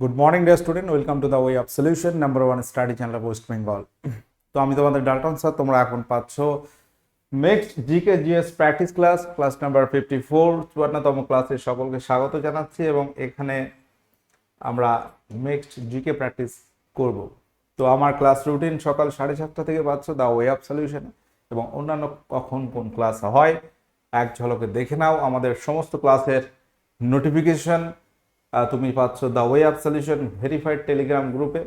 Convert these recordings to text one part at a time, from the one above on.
Good morning dear student welcome to the way of solution number one study channel West Bengal তো আমি তোমাদের Dalton sir তোমরা এখন পাচ্ছ next GK GS practice class class number fifty four চুয়ান্নতম ক্লাসে সকলকে স্বাগত জানাচ্ছি এবং এখানে আমরা নেক্সট জিকে প্র্যাকটিস করব। তো আমার ক্লাস রুটিন সকাল সাড়ে সাতটা থেকে পাচ্ছ দ্য ওয়ে অফ সলিউশন এবং অন্যান্য কখন কোন ক্লাস হয়। এক ঝলকে দেখে নাও আমাদের সমস্ত ক্লাসের নোটিফিকেশন তুমি পাচ্ছ the way of solution verified Telegram গ্রুপে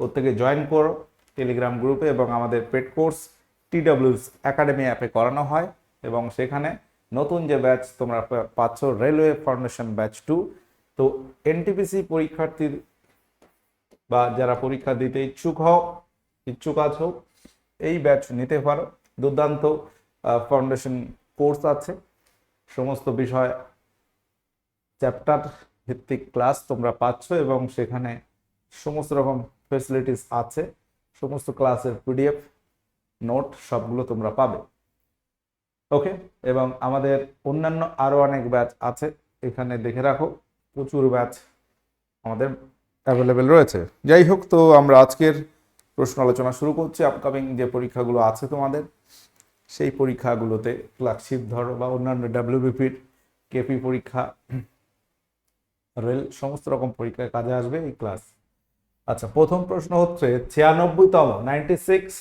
প্রত্যেকে জয়েন করো টেলিগ্রাম গ্রুপে এবং আমাদের পেড কোর্স টি টিডব্লিউস একাডেমি অ্যাপে করানো হয় এবং সেখানে নতুন যে ব্যাচ তোমরা পাচ্ছ রেলওয়ে ফাউন্ডেশন ব্যাচ টু তো এনটিপিসি পরীক্ষার্থীর বা যারা পরীক্ষা দিতে ইচ্ছুক হও, ইচ্ছুক আছো, এই ব্যাচ নিতে পারো। দুর্দান্ত ফাউন্ডেশন কোর্স আছে। সমস্ত বিষয় চ্যাপ্টার ভিত্তিক ক্লাস তোমরা পাচ্ছ এবং সেখানে সমস্ত রকম ফেসিলিটিস আছে। সমস্ত ক্লাসের পিডিএফ নোট সবগুলো তোমরা পাবে। ওকে এবং আমাদের অন্যান্য আরও অনেক ব্যাচ আছে। এখানে দেখে রাখো, প্রচুর ব্যাচ আমাদের অ্যাভেলেবেল রয়েছে। যাই হোক, তো আমরা আজকের প্রশ্ন আলোচনা শুরু করছি। আপকামিং যে পরীক্ষাগুলো আছে তোমাদের, সেই পরীক্ষাগুলোতে ক্লার্কশিপ ধরো বা অন্যান্য ডাব্লিউবিপির কেপি পরীক্ষা রেল সমস্ত রকম পরীক্ষায় কাজে আসবে এই ক্লাস আচ্ছা প্রথম প্রশ্ন হচ্ছে, ছিয়ানব্বইতম নাইনটি সিক্স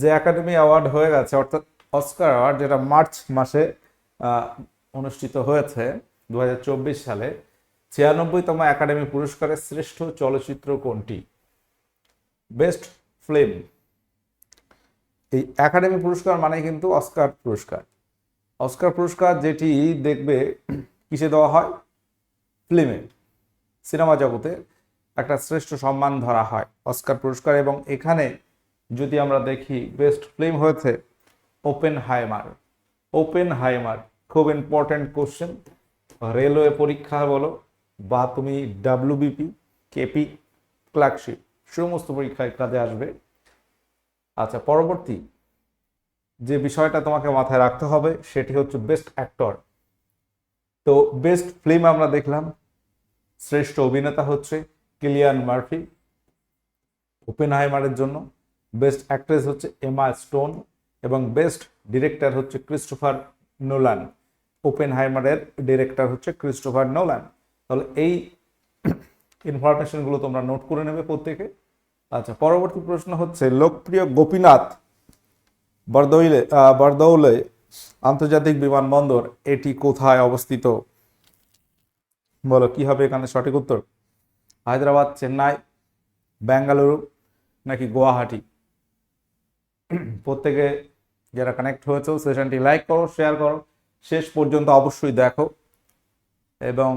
যে একাডেমি অ্যাওয়ার্ড হয়ে গেছে, অর্থাৎ অস্কার অ্যাওয়ার্ড যেটা মার্চ মাসে অনুষ্ঠিত হয়েছে দু হাজার চব্বিশ সালে, ছিয়ানব্বইতম একাডেমি পুরস্কারের শ্রেষ্ঠ চলচ্চিত্র কোনটি? বেস্ট ফিল্ম এই একাডেমি পুরস্কার মানে কিন্তু অস্কার পুরস্কার। অস্কার পুরস্কার যেটি দেখবে, কিসে দেওয়া হয়? ফিল্মে, সিনেমা জগতে একটা শ্রেষ্ঠ সম্মান ধরা হয়, অস্কার পুরস্কার। এবং এখানে যদি আমরা দেখি, বেস্ট ফিল্ম হয়েছে ওপেন হাইমার ওপেন হাইমার খুব ইম্পর্টেন্ট কোশ্চেন রেলওয়ে পরীক্ষা বলো বা তুমি ডাব্লিউবিপি কেপি ক্লার্কশিপ সমস্ত পরীক্ষায় কাজে আসবে। আচ্ছা পরবর্তী যে বিষয়টা তোমাকে মাথায় রাখতে হবে, সেটি হচ্ছে বেস্ট অ্যাক্টর তো বেস্ট ফিল্ম আমরা দেখলাম শ্রেষ্ঠ অভিনেতা হচ্ছে কিলিয়ান মার্ফি ওপেন হাইমারের জন্য। বেস্ট অ্যাক্ট্রেস হচ্ছে এমা স্টোন এবং বেস্ট ডিরেক্টর হচ্ছে ক্রিস্টোফার নোলান। ওপেন হাইমারের ডিরেক্টর হচ্ছে ক্রিস্টোফার নোলান। তাহলে এই ইনফরমেশনগুলো তোমরা নোট করে নেবে প্রত্যেকে। আচ্ছা পরবর্তী প্রশ্ন হচ্ছে, লোকপ্রিয় গোপীনাথ বরদৌলে বরদৌলে আন্তর্জাতিক বিমানবন্দর এটি কোথায় অবস্থিত? বলো, কি হবে এখানে? সঠিক উত্তর? হায়দ্রাবাদ, চেন্নাই বেঙ্গালুরু নাকি গুয়াহাটি? প্রত্যেকে যারা কানেক্ট হয়েছে সেশনটি লাইক করো শেয়ার করো। শেষ পর্যন্ত অবশ্যই দেখো। এবং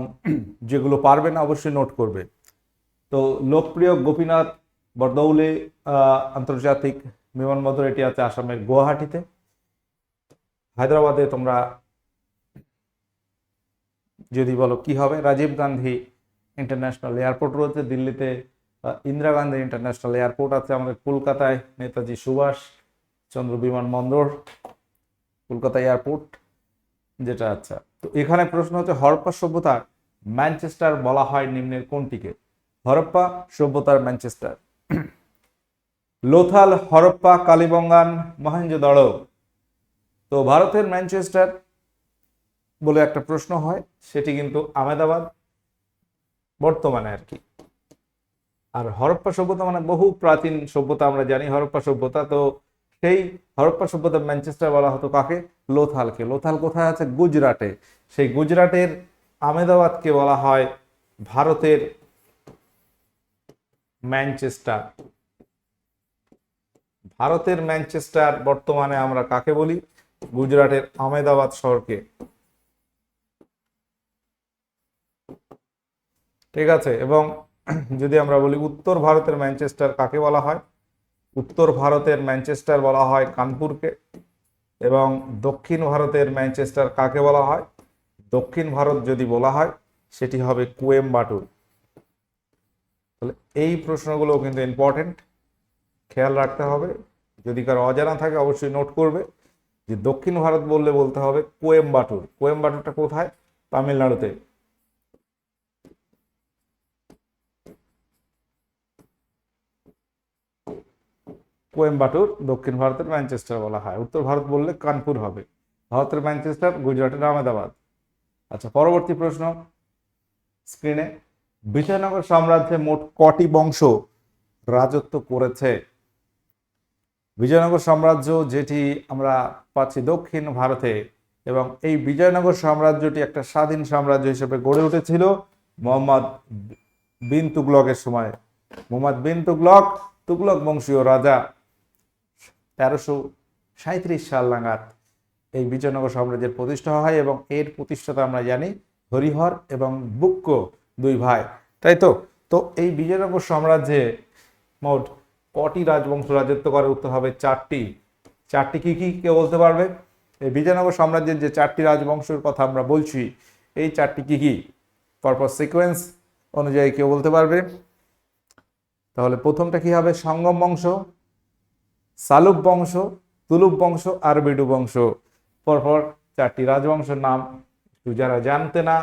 যেগুলো পারবে না, অবশ্যই নোট করবে। তো লোকপ্রিয় গোপীনাথ বরদৌলে আন্তর্জাতিক বিমানবন্দর, এটি আছে আসামের গুয়াহাটিতে। হায়দ্রাবাদে তোমরা যদি বলো কি হবে? রাজীব গান্ধী ইন্টারন্যাশনাল এয়ারপোর্ট রয়েছে, দিল্লিতে ইন্দিরা গান্ধী ইন্টারন্যাশনাল এয়ারপোর্ট আছে আমাদের কলকাতায়, নেতাজি সুভাষ চন্দ্র বিমানবন্দর কলকাতা এয়ারপোর্ট যেটা আচ্ছা। তো এখানে প্রশ্ন হচ্ছে, হরপ্পা সভ্যতার ম্যানচেস্টার বলা হয় নিম্নের কোনটিকে? হরপ্পা সভ্যতার ম্যানচেস্টার। লোথাল, হরপ্পা, কালিবঙ্গান মহেঞ্জোদড়ো তো ভারতের ম্যানচেস্টার বলে একটা প্রশ্ন হয়, সেটি কিন্তু আহমেদাবাদ বর্তমানে আর কি। আর হরপ্পা সভ্যতা মানে বহু প্রাচীন সভ্যতা, আমরা জানি হরপ্পা সভ্যতা, তো সেই হরপ্পা সভ্যতা ম্যানচেস্টার বলা হতো কাকে? লোথালকে। লোথাল কোথায় আছে? গুজরাটে। সেই গুজরাটের আমেদাবাদকে বলা হয় ভারতের ম্যানচেস্টার। ভারতের ম্যানচেস্টার বর্তমানে আমরা কাকে বলি? গুজরাটের আমেদাবাদ শহরকে। ঠিক আছে? এবং যদি আমরা বলি উত্তর ভারতের ম্যানচেস্টার কাকে বলা হয়? উত্তর ভারতের ম্যানচেস্টার বলা হয় কানপুরকে। এবং দক্ষিণ ভারতের ম্যানচেস্টার কাকে বলা হয়? দক্ষিণ ভারত যদি বলা হয়, সেটি হবে কোয়েম্বাটুর। তাহলে এই প্রশ্নগুলো কিন্তু ইম্পর্টেন্ট খেয়াল রাখতে হবে। যদি কারও অজানা থাকে, অবশ্যই নোট করবে। যে দক্ষিণ ভারত বললে বলতে হবে কোয়েম্বাটুর। কোয়েম্বাটুরটা কোথায়? তামিলনাড়ুতে। কোয়েম্বাটুর দক্ষিণ ভারতের ম্যানচেস্টার বলা হয়। উত্তর ভারত বললে কানপুর হবে। ভারতের ম্যানচেস্টার গুজরাটের আহমেদাবাদ। আচ্ছা পরবর্তী প্রশ্ন। স্ক্রিনে বিজয়নগর সাম্রাজ্যে মোট কটি বংশ রাজত্ব করেছে? বিজয়নগর সাম্রাজ্য যেটি আমরা পাচ্ছি দক্ষিণ ভারতে এবং এই বিজয়নগর সাম্রাজ্যটি একটা স্বাধীন সাম্রাজ্য হিসেবে গড়ে উঠেছিল মোহাম্মদ বিন তুগলকের সময়। মোহাম্মদ বিন তুগলক তুগলক বংশীয় রাজা। তেরোশো সাঁত্রিশ সাল নাগাদ এই বিজয়নগর সাম্রাজ্যের প্রতিষ্ঠা হয় এবং এর প্রতিষ্ঠাতা আমরা জানি হরিহর এবং বুক্ক দুই ভাই। তাই তো? তো এই বিজয়নগর সাম্রাজ্যে মোট কটি রাজবংশ রাজত্ব করে? উত্তর হবে চারটি। চারটি কি কি কেউ বলতে পারবে? এই বিজয়নগর সাম্রাজ্যের যে চারটি রাজবংশের কথা আমরা বলছি, এই চারটি কি কি? পরপর সিকোয়েন্স অনুযায়ী কেউ বলতে পারবে? তাহলে প্রথমটা কি হবে? সঙ্গম বংশ। সালুক বংশ তুলুক বংশ, আর বিডু বংশ। পরপর চারটি রাজবংশের নাম যারা জানতে না,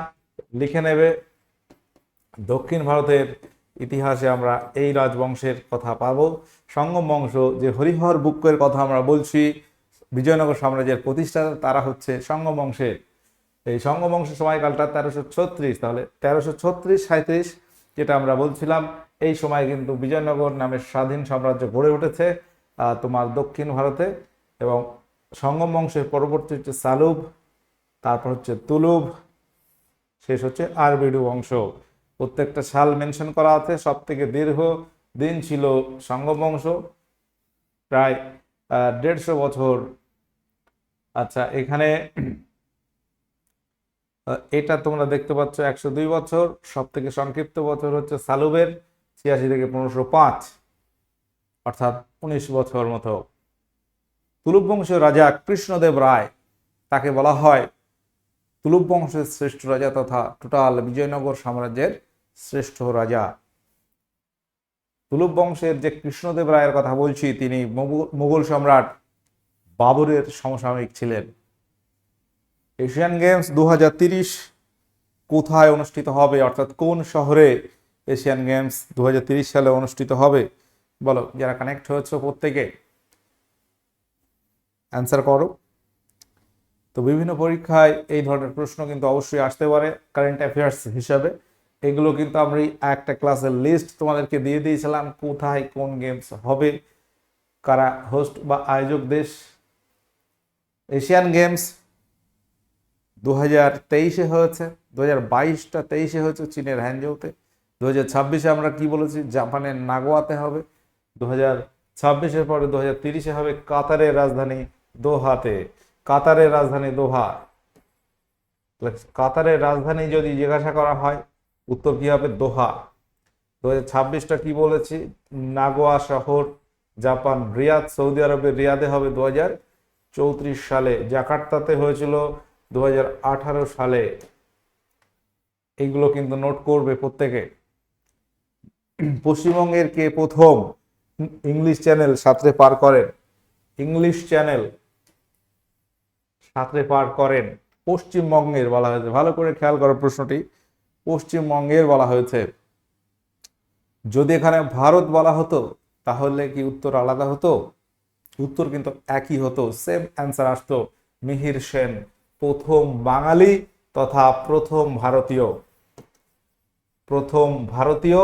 লিখে নেবে। দক্ষিণ ভারতের ইতিহাসে আমরা এই রাজবংশের কথা পাবো। সঙ্গম বংশ যে হরিহর বুক্কের কথা আমরা বলছি, বিজয়নগর সাম্রাজ্যের প্রতিষ্ঠাতা, তারা হচ্ছে সঙ্গম বংশের। এই সঙ্গম বংশের সময়কালটা তেরোশো ছত্রিশ, তাহলে তেরোশো ছত্রিশ সাঁত্রিশ যেটা আমরা বলছিলাম, এই সময় কিন্তু বিজয়নগর নামের স্বাধীন সাম্রাজ্য গড়ে উঠেছে। তোমার দক্ষিণ ভারতে এবং সঙ্গম বংশের পরবর্তী হচ্ছে সালুব, তারপর হচ্ছে তুলুব, শেষ হচ্ছে আরবিডু বংশ। প্রত্যেকটা সাল মেনশন করা আছে সব থেকে দীর্ঘ দিন ছিল সঙ্গম বংশ। প্রায় দেড়শো বছর। আচ্ছা এখানে এটা তোমরা দেখতে পাচ্ছ একশো দুই বছর। সব থেকে সংক্ষিপ্ত বছর হচ্ছে সালুবের ছিয়াশি থেকে পনেরোশো পাঁচ। অর্থাৎ উনিশ বছর মতো। তুলুপ বংশের রাজা কৃষ্ণদেব রায়, তাকে বলা হয় তুলুপ বংশের শ্রেষ্ঠ রাজা তথা টোটাল বিজয়নগর সাম্রাজ্যের শ্রেষ্ঠ রাজা। তুলুপ বংশের যে কৃষ্ণদেব রায়ের কথা বলছি, তিনি মুঘল সম্রাট বাবরের সমসাময়িক ছিলেন। এশিয়ান গেমস দু কোথায় অনুষ্ঠিত হবে? অর্থাৎ কোন শহরে এশিয়ান গেমস দু সালে অনুষ্ঠিত হবে? বলো, যারা কানেক্ট হয়েছে প্রত্যেকে অ্যান্সার করো। তো বিভিন্ন পরীক্ষায় এই ধরনের প্রশ্ন কিন্তু অবশ্যই আসতে পারে কারেন্ট অ্যাফেয়ার্স হিসাবে। এগুলো কিন্তু আমরা একটা ক্লাসের লিস্ট তোমাদেরকে দিয়ে দিয়েছিলাম, কোথায় কোন গেমস হবে, কারা হোস্ট বা আয়োজক দেশ। এশিয়ান গেমস দু হাজার তেইশে হয়েছে দু হাজার বাইশটা তেইশে হয়েছে চীনের হ্যানজৌতে। দু হাজার ছাব্বিশে আমরা কি বলেছি, জাপানের নাগোয়াতে হবে। দু হাজার ছাব্বিশের পরে দু হাজার তিরিশে হবে কাতারের রাজধানী দোহাতে। কাতারের রাজধানী দোহা। কাতারের রাজধানী যদি জিজ্ঞাসা করা হয়, উত্তর কি হবে? দোহা। দু হাজার কি বলেছি? নাগোয়া শহর, জাপান, রিয়াদ, সৌদি আরবের রিয়াদে হবে দু হাজার চৌত্রিশ সালে। জাকার্তাতে হয়েছিল দু সালে। এইগুলো কিন্তু নোট করবে প্রত্যেকে। পশ্চিমবঙ্গের কে প্রথম? ইংলিশ চ্যানেল সাঁতরে পার করেন। ইংলিশ চ্যানেল সাঁতরে পার করেন। পশ্চিমবঙ্গের বলা হয়েছে। ভালো করে খেয়াল করো প্রশ্নটি। পশ্চিমবঙ্গের বলা হয়েছে, যদি এখানে ভারত বলা হতো, তাহলে কি উত্তর আলাদা হতো? উত্তর কিন্তু একই হতো। সেম অ্যান্সার আসতো। মিহির সেন, প্রথম বাঙালি তথা প্রথম ভারতীয়। প্রথম ভারতীয়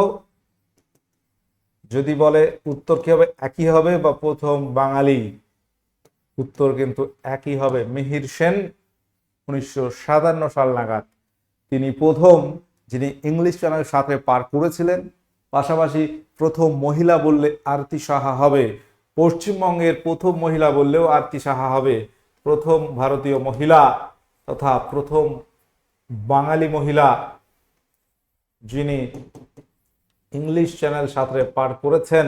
যদি বলে উত্তর কি হবে? একই হবে বা প্রথম বাঙালি? উত্তর কিন্তু একই হবে। মিহির সেন উনিশশো সাতান্ন সাল নাগাদ তিনি প্রথম, যিনি ইংলিশ চ্যানেল সাথে পার করেছিলেন, পাশাপাশি প্রথম মহিলা বললে আরতি সাহা হবে। পশ্চিমবঙ্গের প্রথম মহিলা বললেও আরতি সাহা হবে। প্রথম ভারতীয় মহিলা তথা প্রথম বাঙালি মহিলা যিনি ইংলিশ চ্যানেল সাঁতরে পার করেছেন।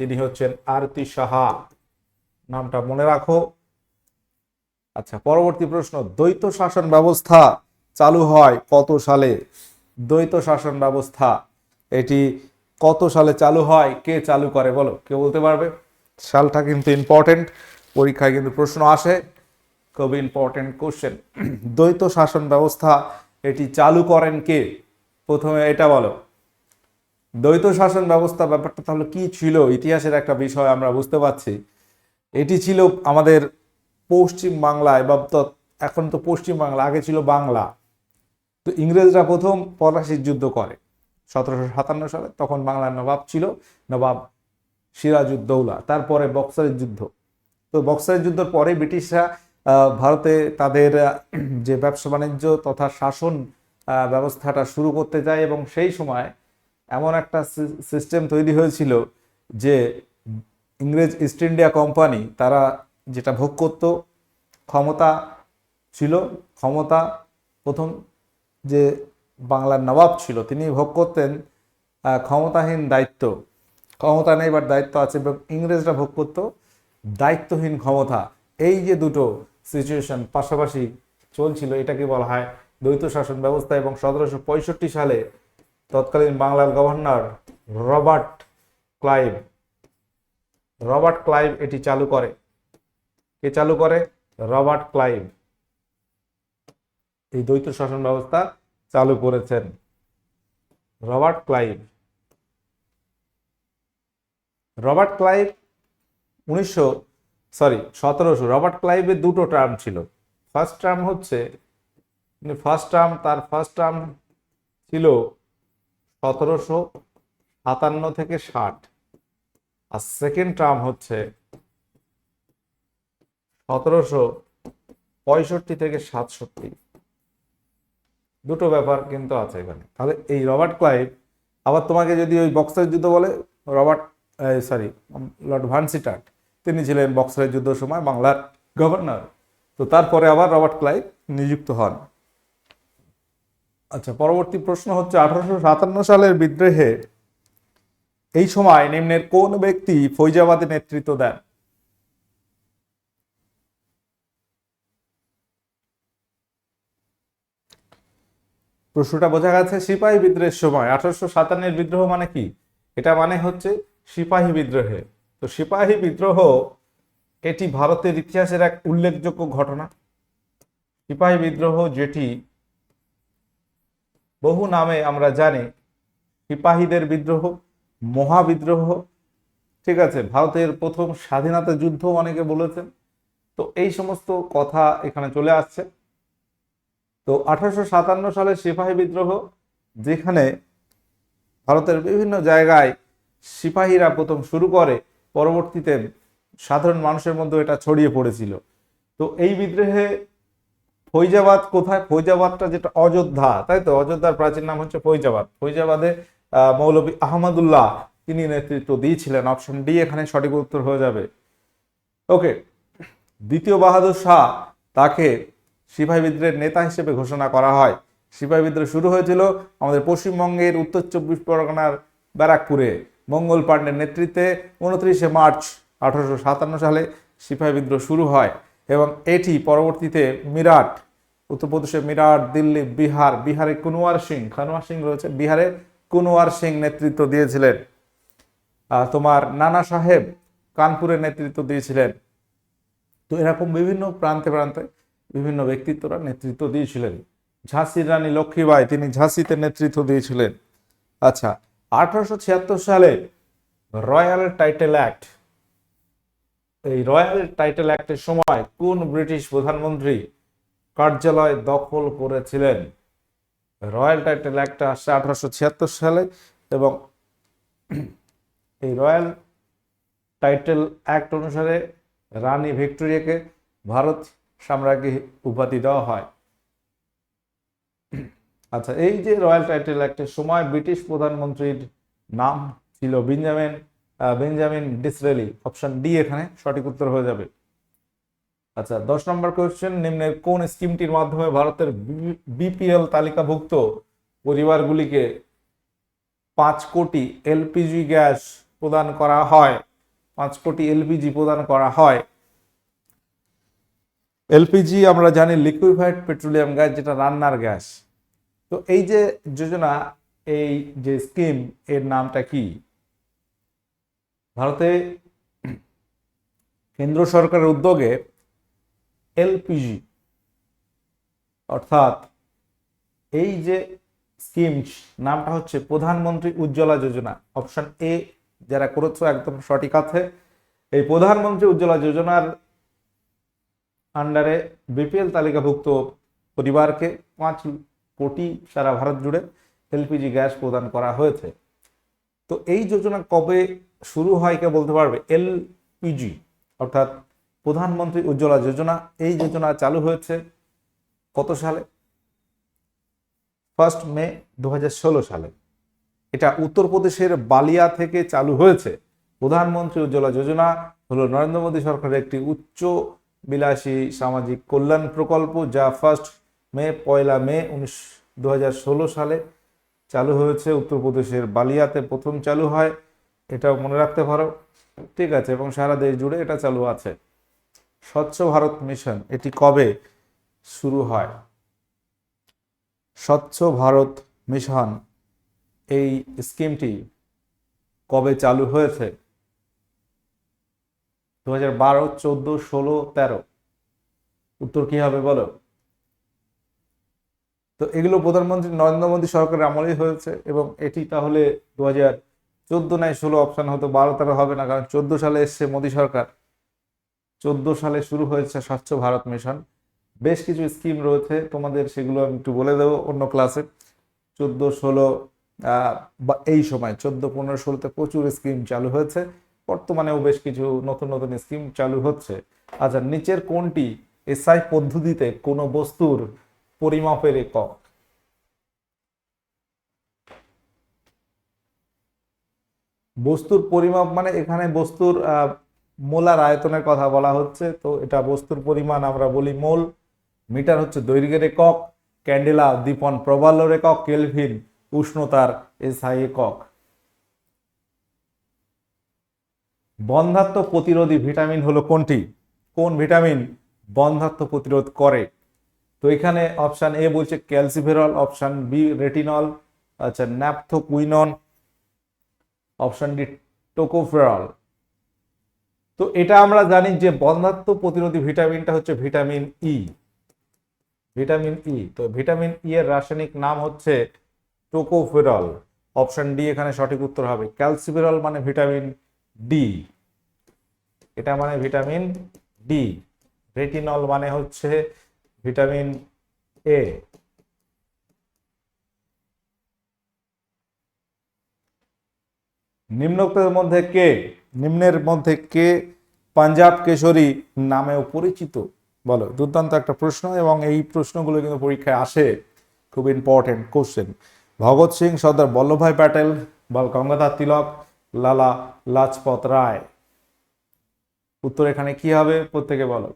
তিনি হচ্ছেন আরতি সাহা। নামটা মনে রাখো। আচ্ছা পরবর্তী প্রশ্ন, দ্বৈত শাসন ব্যবস্থা চালু হয় কত সালে? দ্বৈত শাসন ব্যবস্থা, এটি কত সালে চালু হয়? কে চালু করে? বলো, কে বলতে পারবে? সালটা কিন্তু ইম্পর্টেন্ট পরীক্ষায় কিন্তু প্রশ্ন আসে। খুব ইম্পর্টেন্ট কোশ্চেন দ্বৈত শাসন ব্যবস্থা, এটি চালু করেন কে? প্রথমে এটা বলো। দ্বৈত শাসন ব্যবস্থা ব্যাপারটা তাহলে কি ছিল? ইতিহাসের একটা বিষয় আমরা বুঝতে পারছি। এটি ছিল আমাদের পশ্চিম বাংলায় বা এখন তো পশ্চিম বাংলা, আগে ছিল বাংলা। তো ইংরেজরা প্রথম পলাশির যুদ্ধ করে, সতেরোশো সাতান্ন সালে। তখন বাংলার নবাব ছিল নবাব সিরাজউদ্দৌলা তারপরে বক্সারের যুদ্ধ। তো বক্সারের যুদ্ধের পরে ব্রিটিশরা ভারতে তাদের যে ব্যবসা বাণিজ্য তথা শাসন ব্যবস্থাটা শুরু করতে যায় এবং সেই সময় এমন একটা সিস্টেম তৈরি হয়েছিল যে ইংরেজ ইস্ট ইন্ডিয়া কোম্পানি তারা যেটা ভোগ করত, ক্ষমতা ছিল, ক্ষমতা প্রথম যে বাংলার নবাব ছিল তিনি ভোগ করতেন ক্ষমতাহীন দায়িত্ব। ক্ষমতা নেই বা দায়িত্ব আছে, এবং ইংরেজরা ভোগ করত, দায়িত্বহীন ক্ষমতা। এই যে দুটো সিচুয়েশন পাশাপাশি চলছিল, এটাকে বলা হয় দ্বৈত শাসন ব্যবস্থা এবং সতেরোশো পঁয়ষট্টি সালে তৎকালীন বাংলার governor Robert Clive Robert Clive এটি চালু করে। কে চালু করে? Robert Clive. এই দ্বৈত শাসন ব্যবস্থা চালু করেছেন রবার্ট ক্লাইভ। রবার্ট ক্লাইভ উনিশশো, সরি, সতেরোশো, রবার্ট ক্লাইভের দুটো টার্ম ছিল। ফার্স্ট টার্ম হচ্ছে ফার্স্ট টার্ম তার ফার্স্ট টার্ম ছিল সতেরোশো সাতান্ন থেকে ষাট। আর সেকেন্ড টার্ম হচ্ছে সতেরোশো পঁয়ষট্টি থেকে সাতষট্টি। দুটো ব্যাপার কিন্তু আছে এখানে। তাহলে এই রবার্ট ক্লাইভ, আবার তোমাকে যদি ওই বক্সারের যুদ্ধ বলে, রবার্ট সরি লর্ড ভানসিটাট তিনি ছিলেন বক্সারের যুদ্ধের সময় বাংলার গভর্নর। তো তারপরে আবার রবার্ট ক্লাইভ নিযুক্ত হন। আচ্ছা পরবর্তী প্রশ্ন হচ্ছে, আঠারোশো সাতান্ন সালের বিদ্রোহে এই সময় নিম্নের কোন ব্যক্তি ফৈজাবাদে নেতৃত্ব দেন? প্রশ্নটা বোঝা গেছে, সিপাহী বিদ্রোহের সময়। আঠারোশো সাতান্নের বিদ্রোহ মানে কি? এটা মানে হচ্ছে সিপাহী বিদ্রোহে। তো সিপাহী বিদ্রোহ, এটি ভারতের ইতিহাসের এক উল্লেখযোগ্য ঘটনা। সিপাহী বিদ্রোহ যেটি বহু নামে আমরা জানি, সিপাহীদের বিদ্রোহ, মহাবিদ্রোহ, ঠিক আছে, ভারতের প্রথম স্বাধীনতা যুদ্ধ অনেকে বলেছেন। তো এই সমস্ত কথা এখানে চলে আসছে। তো আঠারোশো সাতান্ন সালে সিপাহী বিদ্রোহ, যেখানে ভারতের বিভিন্ন জায়গায় সিপাহীরা প্রথম শুরু করে, পরবর্তীতে সাধারণ মানুষের মধ্যে এটা ছড়িয়ে পড়েছিল। তো এই বিদ্রোহে ফৈজাবাদ কোথায়? ফৈজাবাদটা যেটা অযোধ্যা, তাই তো? অযোধ্যার প্রাচীন নাম হচ্ছে ফৈজাবাদ। ফৈজাবাদে মৌলভী আহমদুল্লাহ তিনি নেতৃত্ব দিয়েছিলেন। অপশন ডি এখানে সঠিক উত্তর হয়ে যাবে। ওকে দ্বিতীয় বাহাদুর শাহ তাকে সিপাহী বিদ্রোহের নেতা হিসেবে ঘোষণা করা হয়। সিপাহী বিদ্রোহ শুরু হয়েছিল আমাদের পশ্চিমবঙ্গের উত্তর চব্বিশ পরগনার ব্যারাকপুরে। মঙ্গল পাণ্ডের নেতৃত্বে উনত্রিশে মার্চ আঠারোশো সাতান্ন সালে সিপাহী বিদ্রোহ শুরু হয়। এবং এটি পরবর্তীতে মিরাট, উত্তরপ্রদেশের মিরাট, দিল্লি, বিহার বিহারে কুনওয়ার সিং খানোয়ার সিং রয়েছে, বিহারে কুনওয়ার সিং নেতৃত্ব দিয়েছিলেন। তোমার নানা সাহেব কানপুরের নেতৃত্ব দিয়েছিলেন। তো এরকম বিভিন্ন প্রান্তে প্রান্তে বিভিন্ন ব্যক্তিত্বরা নেতৃত্ব দিয়েছিলেন। ঝাঁসির রানী লক্ষ্মীবাই, তিনি ঝাঁসিতে নেতৃত্ব দিয়েছিলেন। আচ্ছা আঠারোশো ছিয়াত্তর সালে রয়্যাল টাইটেল অ্যাক্ট এই রয়্যাল টাইটেল অ্যাক্টের সময় কোন ব্রিটিশ প্রধানমন্ত্রী কার্যালয় দখল করেছিলেন? রয়্যাল টাইটেল অ্যাক্টটা আসছে আঠারোশো ছিয়াত্তর সালে এবং এই রয়্যাল টাইটেল অ্যাক্ট অনুসারে রানী ভিক্টোরিয়াকে ভারত সাম্রাজ্ঞী উপাধি দেওয়া হয়। আচ্ছা এই যে রয়্যাল টাইটেল অ্যাক্টের সময় ব্রিটিশ প্রধানমন্ত্রীর নাম ছিল Benjamin Benjamin Disraeli, option D এখানে সঠিক উত্তর হয়ে যাবে। আচ্ছা দশ নম্বর কোয়েশ্চেন নিম্নের কোন স্কিমটির মাধ্যমে ভারতের বিপিএল তালিকাভুক্ত পরিবারগুলিকে পাঁচ কোটি এলপিজি গ্যাস প্রদান করা হয়? পাঁচ কোটি এলপিজি প্রদান করা হয়। এলপিজি আমরা জানি লিকুইফাইড পেট্রোলিয়াম গ্যাস, যেটা রান্নার গ্যাস। তো এই যে যোজনা, এই যে স্কিম, এর নামটা কি? ভারতে কেন্দ্র সরকারের উদ্যোগে এলপিজি অর্থাৎ এই যে স্কিম নামটা হচ্ছে প্রধানমন্ত্রী উজ্জ্বলা যোজনা। অপশন এ, যারা করেছ একদম সঠিক আছে। এই প্রধানমন্ত্রী উজ্জ্বলা যোজনার আন্ডারে বিপিএল তালিকাভুক্ত পরিবারকে পাঁচ কোটি সারা ভারত জুড়ে এলপিজি গ্যাস প্রদান করা হয়েছে। তো এই যোজনা কবে শুরু হয় কে বলতে পারবে? এলপিজি অর্থাৎ প্রধানমন্ত্রী উজ্জ্বলা যোজনা। এই যোজনা চালু হয়েছে কত সালে? ফার্স্ট মে দু হাজার ষোলো সালে। এটা উত্তরপ্রদেশের বালিয়া থেকে চালু হয়েছে। প্রধানমন্ত্রী উজ্জ্বলা যোজনা হলো নরেন্দ্র মোদী সরকারের একটি উচ্চ বিলাসী সামাজিক কল্যাণ প্রকল্প, যা ফার্স্ট মে, পয়লা মে উনিশ সালে চালু হয়েছে। উত্তরপ্রদেশের বালিয়াতে প্রথম চালু হয়। এটা মনে রাখতে পারো। ঠিক আছে, এবং সারা দেশ জুড়ে এটা চালু আছে। স্বচ্ছ ভারত মিশন, এটি কবে শুরু হয়? স্বচ্ছ ভারত মিশন, এই স্কিমটি কবে চালু হয়েছে? দু হাজার বারো, চোদ্দ, ষোলো, তেরো। উত্তর কি হবে বলো? তো এগুলো প্রধানমন্ত্রী নরেন্দ্র মোদী সরকারের আমলেই হয়েছে, এবং এটি তাহলে দু হাজার চোদ্দ নয় ষোলো অপশন হয়তো বারো তেরো হবে না, কারণ চোদ্দ সালে এসছে মোদী সরকার। চোদ্দ সালে শুরু হয়েছে স্বচ্ছ ভারত মিশন বেশ কিছু স্কিম রয়েছে, তোমাদের সেগুলো আমি একটু বলে দেবো অন্য ক্লাসে চোদ্দ, ষোলো বা এই সময়, চোদ্দ, পনেরো, ষোলোতে প্রচুর স্কিম চালু হয়েছে। বর্তমানেও বেশ কিছু নতুন নতুন স্কিম চালু হচ্ছে। আচ্ছা নিচের কোনটি এসআই পদ্ধতিতে কোনো বস্তুর পরিমাপের একক বস্তুর পরিমাপ মানে এখানে বস্তুর মোলার আয়তনের কথা বলা হচ্ছে। তো এটা বস্তুর পরিমাণ আমরা বলি মোল। মিটার হচ্ছে দৈর্ঘ্যের একক, ক্যান্ডেলা দীপন প্রবাল্যর একক, কেলভিন উষ্ণতার এসআই একক। বন্ধাত্ম প্রতিরোধী ভিটামিন হলো কোনটি? কোন ভিটামিন বন্ধাত্ম প্রতিরোধ করে? তো এখানে অপশন এ বলছে ক্যালসিফেরল অপশান বি রেটিনল আচ্ছা ন্যাপথোকুইনন অপশন ডি, টোকোফেরল। তো এটা আমরা জানি যে বন্ধাত্ম প্রতিরোধী ভিটামিনটা হচ্ছে ভিটামিন ই ভিটামিন ই তো ভিটামিন ই এর রাসায়নিক নাম হচ্ছে টোকোফেরল। অপশন ডি এখানে সঠিক উত্তর হবে, ক্যালসিফেরল মানে ভিটামিন ডি এটা মানে ভিটামিন ডি রেটিনল মানে হচ্ছে ভিটামিন এ নিম্নোক্তের মধ্যে কে? নিম্নের মধ্যে কে? পাঞ্জাব কেশরী নামেও পরিচিত। বলো, দুর্দান্ত একটা প্রশ্ন এবং এই প্রশ্নগুলো কিন্তু পরীক্ষায় আসে। খুব ইম্পর্টেন্ট কোশ্চেন ভগৎ সিং, সর্দার বল্লভভাই প্যাটেল, বল গঙ্গাধর তিলক, লালা লাজপত রায়। উত্তর এখানে কি হবে? প্রত্যেকে বলো।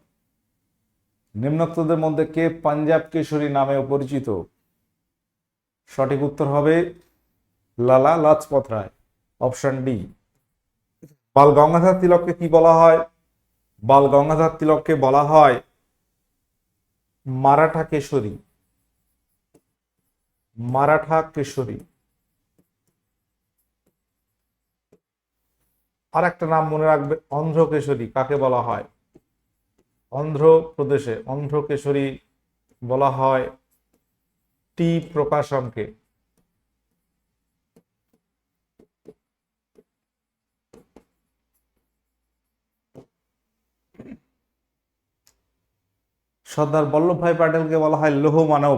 নিম্নোক্তদের মধ্যে কে পাঞ্জাব কেশরী নামেও পরিচিত? সঠিক উত্তর হবে লালা লাজপত রায়। অপশন ডি বাল গঙ্গাধর তিলককে কি বলা হয়? বাল গঙ্গাধর তিলককে বলা হয় মারাঠা কেশরী। মারাঠা কেশরী। আর একটা নাম মনে রাখবে অন্ধ্র কেশরী কাকে বলা হয়? অন্ধ্র প্রদেশে অন্ধ্র কেশরী বলা হয় টি প্রকাশমকে। সর্দার বল্লভভাই প্যাটেলকে বলা হয় লৌহ মানব।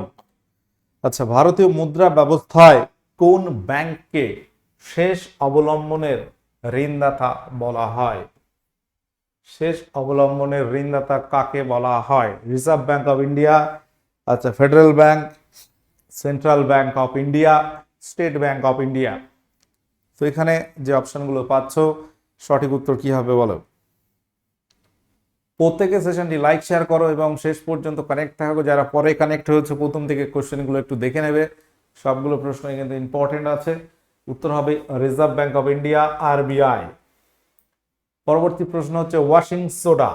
আচ্ছা ভারতীয় মুদ্রা ব্যবস্থায় কোন ব্যাংককে শেষ অবলম্বনের ঋণদাতা বলা হয়? শেষ অবলম্বনের ঋণদাতা কাকে বলা হয়? রিজার্ভ ব্যাংক অফ ইন্ডিয়া আচ্ছা federal bank, central bank of India, State Bank of India. তো এখানে যে অপশনগুলো পাচ্ছ, সঠিক উত্তর কি হবে বলো? প্রত্যেকে সেশনটি লাইক শেয়ার করো এবং শেষ পর্যন্ত কানেক্ট থাকো। যারা পরে কানেক্ট হয়েছে, প্রথম থেকে কোশ্চেনগুলো একটু দেখে নেবে। সবগুলো প্রশ্ন কিন্তু ইম্পর্টেন্ট আছে। উত্তর হবে Reserve Bank of India RBI পরবর্তী প্রশ্ন হচ্ছে ওয়াশিং সোডা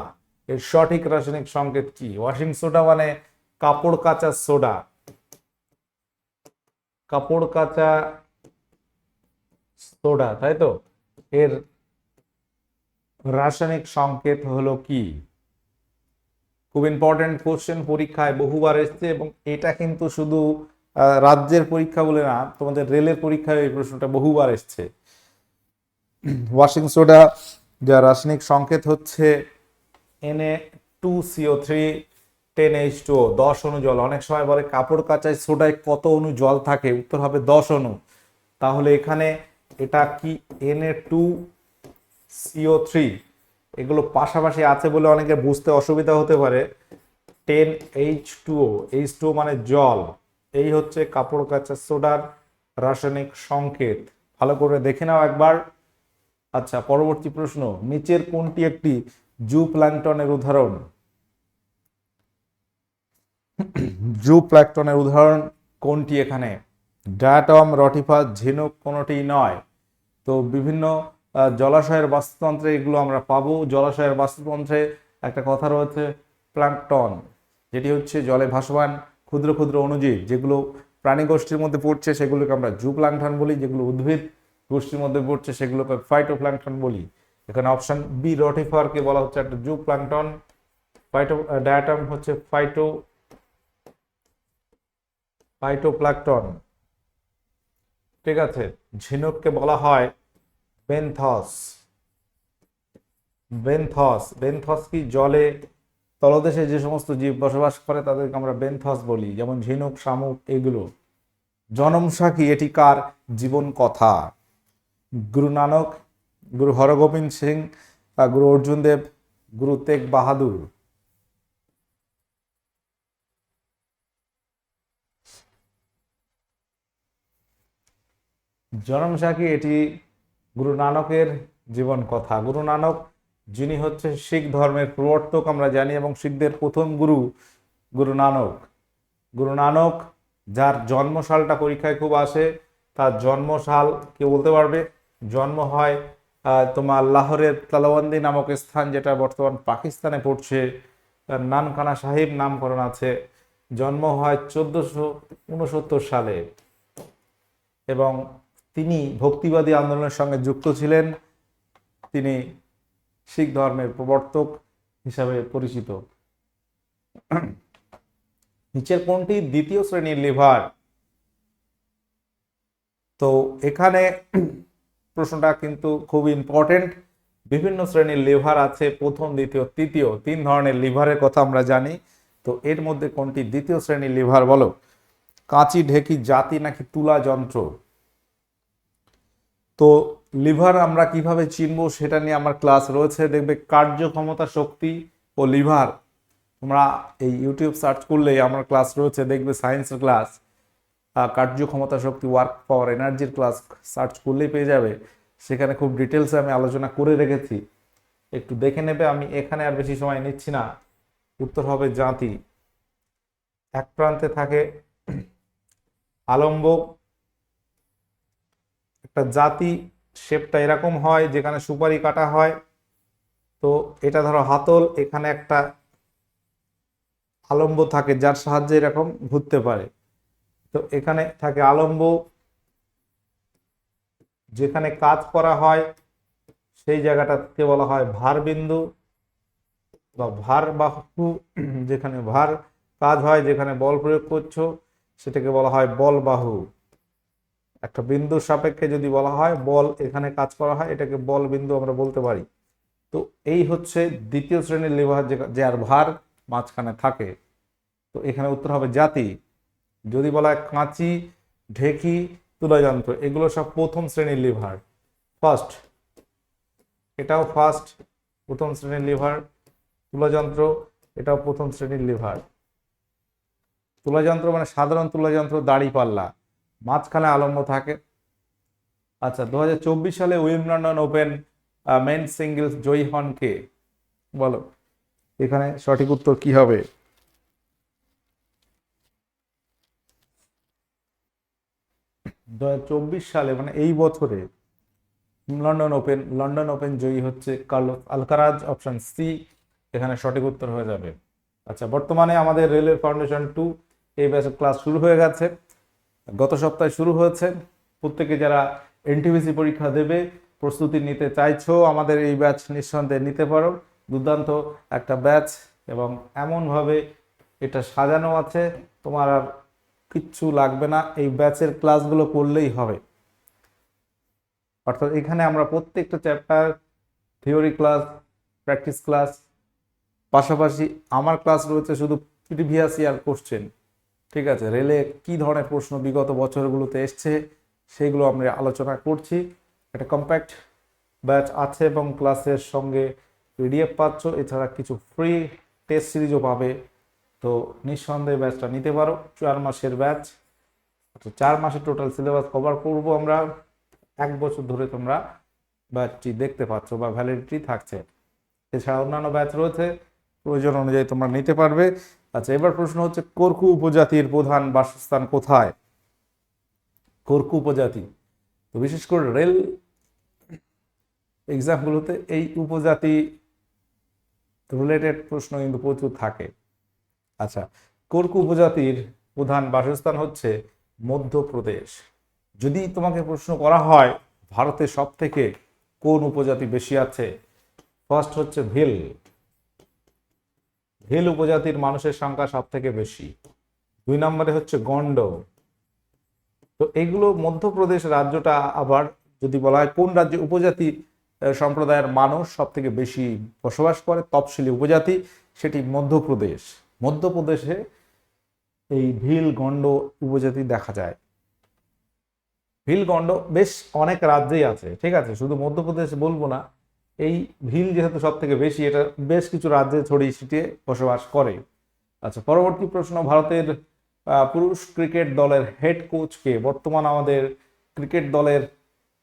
এর সঠিক রাসায়নিক সংকেত কি? ওয়াশিং সোডা মানে কাপড় কাচা সোডা কাপড় কাচা সোডা তাই তো? এর রাসায়নিক সংকেত হলো কি? খুব ইম্পর্টেন্ট কোশ্চেন পরীক্ষায় বহুবার এসছে এবং এটা কিন্তু শুধু রাজ্যের পরীক্ষা বলে না, তোমাদের রেলের পরীক্ষায় এই প্রশ্নটা বহুবার এসছে। ওয়াশিং সোডা যা রাসায়নিক সংকেত হচ্ছে NA two CO three ten H two দশ অনু জল। অনেক সময় বলে কাপড় কাচায় সোডায় কত অনু জল থাকে? উত্তর হবে দশ অণু। তাহলে এখানে এটা কি এনএ টু সিও থ্রি এগুলো পাশাপাশি আছে বলে অনেকে বুঝতে অসুবিধা হতে পারে। Ten H two H two মানে জল। এই হচ্ছে কাপড় কাচা সোডার রাসায়নিক সংকেত। ভালো করে দেখে নাও একবার। আচ্ছা পরবর্তী প্রশ্ন, নিচের কোনটি একটি জু প্ল্যাংটনের উদাহরণ? জু প্ল্যাংটনের উদাহরণ কোনটি এখানে? ডায়াটম, রটিফা, ঝিনুক কোনোটি নয়। তো বিভিন্ন জলাশয়ের বাস্তুতন্ত্রে এগুলো আমরা পাবো। জলাশয়ের বাস্তুতন্ত্রে একটা কথা রয়েছে প্ল্যাংটন যেটি হচ্ছে জলে ভাসমান ক্ষুদ্র ক্ষুদ্র অণুজীব, যেগুলো প্রাণী গোষ্ঠীর মধ্যে পড়ছে, সেগুলোকে আমরা জু প্ল্যাংটন বলি, যেগুলো উদ্ভিদ গোষ্ঠীর মধ্যে পড়ছে, সেগুলোকে ফাইটোপ্ল্যাংটন বলি। এখানে অপশান বি রটিফারকে বলা হচ্ছে একটা জু প্ল্যাংটন ফাইটো ডায়াটাম হচ্ছে ফাইটো ফাইটো ফাইটোপ্ল্যাংটন ঠিক আছে? ঝিনুককে বলা হয় বেনথস। বেনথস। বেনথস কি জলে তলদেশে যে সমস্ত জীব বসবাস করে, তাদেরকে আমরা বেনথস বলি, যেমন ঝিনুক, শামুক, এগুলো। জনম সাখী এটি কার জীবন কথা? গুরু নানক, গুরু হরগোবিন্দ সিং গুরু অর্জুন দেব, গুরু তেগ বাহাদুর। জনম সাখী এটি গুরু নানকের জীবন কথা। গুরু নানক, যিনি হচ্ছে শিখ ধর্মের প্রবর্তক, আমরা জানি, এবং শিখদের প্রথম গুরু গুরু নানক। গুরু নানক, যার জন্মসালটা পরীক্ষায় খুব আসে, তার জন্মসাল কে বলতে পারবে? জন্ম হয় তোমার লাহোরের তালাবন্দি নামক স্থান, যেটা বর্তমান পাকিস্তানে পড়ছে। তার নানকানা সাহিব নামকরণ আছে। জন্ম হয় চোদ্দশো উনসত্তর সালে। এবং তিনি ভক্তিবাদী আন্দোলনের সঙ্গে যুক্ত ছিলেন। তিনি শিখ ধর্মের প্রবর্তক হিসাবে পরিচিত। নিচের কোনটি দ্বিতীয় শ্রেণির লিভার। তো এখানে প্রশ্নটা কিন্তু খুব ইম্পর্টেন্ট বিভিন্ন শ্রেণির লিভার আছে, প্রথম, দ্বিতীয়, তৃতীয়, তিন ধরনের লিভারের কথা আমরা জানি। তো এর মধ্যে কোনটি দ্বিতীয় শ্রেণির লিভার বলো? কাঁচি, ঢেকি, জাতি নাকি তুলা, যন্ত্র? তো লিভার আমরা কীভাবে চিনবো সেটা নিয়ে আমার ক্লাস রয়েছে। দেখবে কার্যক্ষমতা, শক্তি ও লিভার তোমরা এই ইউটিউব সার্চ করলেই আমার ক্লাস রয়েছে। দেখবে সায়েন্সের ক্লাস কার্যক্ষমতা, শক্তি, ওয়ার্ক পাওয়ার, এনার্জির ক্লাস সার্চ করলেই পেয়ে যাবে। সেখানে খুব ডিটেলসে আমি আলোচনা করে রেখেছি। একটু দেখে নেবে আমি, এখানে আর বেশি সময় নিচ্ছি না। উত্তর হবে জাতি। এক প্রান্তে থাকে আলম্ব একটা জাতি শেপটা এরকম হয় যেখানে সুপারি কাটা হয়। তো এটা ধরো হাতল, এখানে একটা আলম্ব থাকে যার সাহায্যে এরকম ঘুরতে পারে। তো এখানে থাকে আলম্ব, যেখানে কাজ করা হয়, সেই জায়গাটাকে বলা হয় ভার বিন্দু বা ভার বাহু, যেখানে ভার কাজ হয়, যেখানে বল প্রয়োগ করছ, সেটাকে বলা হয় বল বাহু। একটা বিন্দুর সাপেক্ষে যদি বলা হয়, বল এখানে কাজ করা হয়, এটাকে বল বিন্দু আমরা বলতে পারি। তো এই হচ্ছে দ্বিতীয় শ্রেণির লিভার যার ভার মাঝখানে থাকে। তো এখানে উত্তর হবে জাতি। যদি বলা হয় কাঁচি, ঢেকি, তুলাযন্ত্র, এগুলো সব প্রথম শ্রেণির লিভার। ফার্স্ট, এটাও ফার্স্ট, প্রথম শ্রেণির লিভার। তুলাযন্ত্র, এটাও প্রথম শ্রেণির লিভার। তুলাযন্ত্র মানে সাধারণ তুলাযন্ত্র, দাড়ি পাল্লা। মাঝখানে আলম্ব থাকে। আচ্ছা দু হাজার চব্বিশ সালে উইম্বলডন ওপেন মেন সিঙ্গেলস জয়ী হন কে? বলো। এখানে সঠিক উত্তর কি হবে? দু হাজার চব্বিশ সালে মানে এই বছরে লন্ডন ওপেন লন্ডন ওপেন জয়ী হচ্ছে কার্লোস আলকারাজ, অপশন সি। এখানে সঠিক উত্তর হয়ে যাবে। আচ্ছা বর্তমানে আমাদের রেলের ফাউন্ডেশন টু, এই ব্যাচের ক্লাস শুরু হয়ে গেছে। গত সপ্তাহে শুরু হয়েছে। প্রত্যেকে যারা এনটিভিসি পরীক্ষা দেবে, প্রস্তুতি নিতে চাইছো, আমাদের এই ব্যাচ নিঃসন্দেহে নিতে পারো। দুর্দান্ত একটা ব্যাচ এবং এমনভাবে এটা সাজানো আছে। তোমার আর কিচ্ছু লাগবে না, এই ব্যাচের ক্লাসগুলো করলেই হবে। অর্থাৎ এখানে আমরা প্রত্যেকটা chapter, theory class, practice class, পাশাপাশি আমার ক্লাস রয়েছে শুধু প্রিভিয়াস ইয়ার কোশ্চেন। ঠিক আছে রেলে কি ধরনের প্রশ্ন বিগত বছরগুলোতে এসছে সেগুলো আমরা আলোচনা করছি। একটা কম্প্যাক্ট ব্যাচ আছে এবং ক্লাসের সঙ্গে পিডিএফ পাচ্ছ, এছাড়া কিছু ফ্রি টেস্ট সিরিজও পাবে। তো নিঃসন্দেহে ব্যাচটা নিতে পারো, চার মাসের ব্যাচ তো চার মাসের টোটাল সিলেবাস কভার করব আমরা। এক বছর ধরে তোমরা ব্যাচটি দেখতে পাচ্ছ বা ভ্যালিডিটি থাকছে। এছাড়া অন্যান্য ব্যাচ রয়েছে, প্রয়োজন অনুযায়ী তোমরা নিতে পারবে। আচ্ছা এবার প্রশ্ন হচ্ছে, কোরকু উপজাতির প্রধান বাসস্থান কোথায়? কোরকু উপজাতি। তো বিশেষ করে রেল এক্সামগুলোতে এই উপজাতি রিলেটেড প্রশ্ন কিন্তু প্রচুর থাকে। আচ্ছা কোরকু উপজাতির প্রধান বাসস্থান হচ্ছে মধ্যপ্রদেশ। যদি তোমাকে প্রশ্ন করা হয়, ভারতে সব থেকে কোন উপজাতি বেশি আছে? ফার্স্ট হচ্ছে ভিল। ভিল উপজাতির মানুষের সংখ্যা সব থেকে বেশি। দুই নম্বরে হচ্ছে গন্ড। তো এগুলো মধ্যপ্রদেশ রাজ্যটা আবার যদি বলা হয় কোন রাজ্যে উপজাতি সম্প্রদায়ের মানুষ সব থেকে বেশি বসবাস করে তপশিলি উপজাতি, সেটি মধ্যপ্রদেশ। মধ্যপ্রদেশে এই ভিল গন্ড উপজাতি দেখা যায়। ভিল গন্ড বেশ অনেক রাজ্যেই আছে, ঠিক আছে? শুধু মধ্যপ্রদেশ বলব না এই ভিল যেহেতু সব থেকে বেশি, এটা বেশ কিছু রাজ্যে ছড়িয়ে ছিটিয়ে বসবাস করে। আচ্ছা পরবর্তী প্রশ্ন, ভারতের পুরুষ ক্রিকেট দলের হেড কোচ কে? বর্তমান আমাদের ক্রিকেট দলের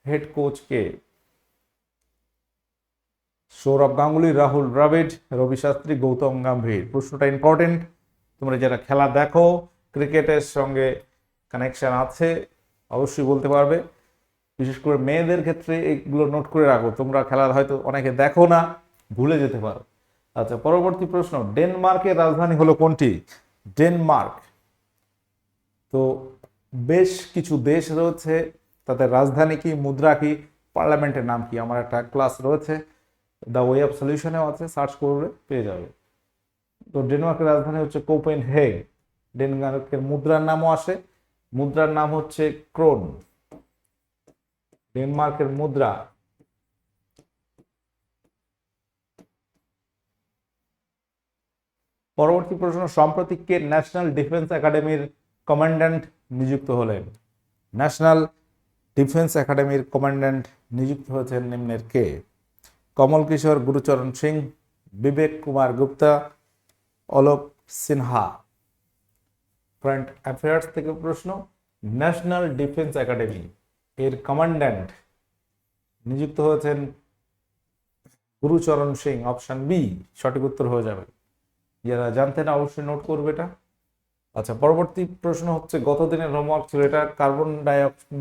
হেড কোচ কে? সৌরভ গাঙ্গুলি, রাহুল দ্রাবিড়, রবি শাস্ত্রী, গৌতম গাম্ভীর। প্রশ্নটা ইম্পর্টেন্ট তোমরা যারা খেলা দেখো, ক্রিকেটের সঙ্গে কানেকশন আছে, অবশ্যই বলতে পারবে। বিশেষ করে মেয়েদের ক্ষেত্রে এইগুলো নোট করে রাখো। তোমরা খেলা হয়তো অনেকে দেখো না, ভুলে যেতে পারো। আচ্ছা পরবর্তী প্রশ্ন, ডেনমার্কের রাজধানী হলো কোনটি? ডেনমার্ক। তো বেশ কিছু দেশ রয়েছে, তাদের রাজধানী কি, মুদ্রা কি, পার্লামেন্টের নাম কি, আমার একটা ক্লাস রয়েছে দ্য ওয়ে অফ সলিউশনেও আছে সার্চ করলে পেয়ে যাবে। তো ডেনমার্কের রাজধানী হচ্ছে কোপেন হেগ ডেনমার্কের মুদ্রার নামও আসে, মুদ্রার নাম হচ্ছে ক্রোন। ডেনমার্কের মুদ্রা। পরবর্তী প্রশ্ন, সম্প্রতি কে ন্যাশনাল ডিফেন্স একাডেমির কমান্ড্যান্ট নিযুক্ত হলেন? ন্যাশনাল ডিফেন্স একাডেমির কমান্ড্যান্ট নিযুক্ত হয়েছেন নিম্নের কে? কমল কিশোর, গুরুচরণ সিং, বিবেক কুমার গুপ্তা, অলোক সিনহা। কারেন্ট অ্যাফেয়ার্স থেকে প্রশ্ন, ন্যাশনাল ডিফেন্স একাডেমি এর কমান্ড্যান্ট নিযুক্ত হয়েছেন গুরুচরণ সিং অপশন বি সঠিক উত্তর হয়ে যাবে। যারা জানতে না, অবশ্যই নোট করবে এটা। আচ্ছা পরবর্তী প্রশ্ন হচ্ছে গত দিনের হোমওয়ার্ক ছিল, এটা কার্বন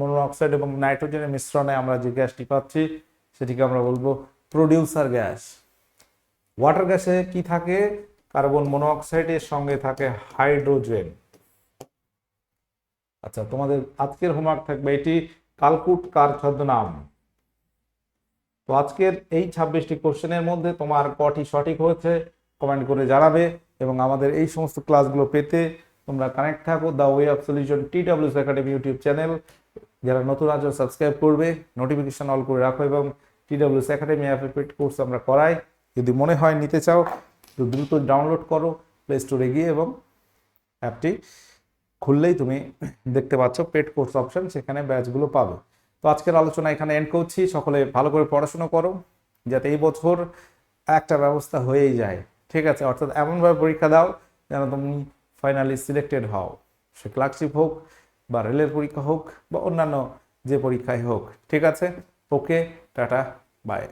মনোঅক্সাইড এবং নাইট্রোজেনের মিশ্রণে আমরা যে গ্যাসটি পাচ্ছি, সেটিকে আমরা বলব প্রডিউসার গ্যাস ওয়াটার গ্যাসে কি থাকে? কার্বন মনোঅক্সাইডের সঙ্গে থাকে হাইড্রোজেন আচ্ছা তোমাদের আজকের হোমওয়ার্ক থাকবে এটি কালকুট কার ছদ্মনাম? তো আজকের এই ছাব্বিশটি কোশ্চেনের মধ্যে তোমার কটি সঠিক হয়েছে কমেন্ট করে জানাবে এবং আমাদের এই সমস্ত ক্লাসগুলো পেতে তোমরা কানেক্ট থাকো the way of solution T WS academy YouTube channel যারা নতুন আছো সাবস্ক্রাইব করবে নোটিফিকেশন অল করে রাখো এবং টি ডাব্লিউস একাডেমি অ্যাপে পেড কোর্স আমরা করাই। যদি মনে হয় নিতে চাও, তো দ্রুত ডাউনলোড করো প্লে স্টোরে গিয়ে এবং অ্যাপটি খুললেই তুমি দেখতে পাচ্ছ পেড কোর্স অপশন, সেখানে ব্যাচগুলো পাবে। তো আজকের আলোচনা এখানে এন্ড করছি। সকলে ভালো করে পড়াশুনো করো, যাতে এই বছর একটা ব্যবস্থা হয়েই যায়। ঠিক আছে? অর্থাৎ এমনভাবে পরীক্ষা দাও যেন তুমি ফাইনালি সিলেক্টেড হও। সে ক্লার্কশিপ হোক বা রেলের পরীক্ষা হোক বা অন্যান্য যে পরীক্ষায় হোক। ঠিক আছে? ওকে, টাটা বাই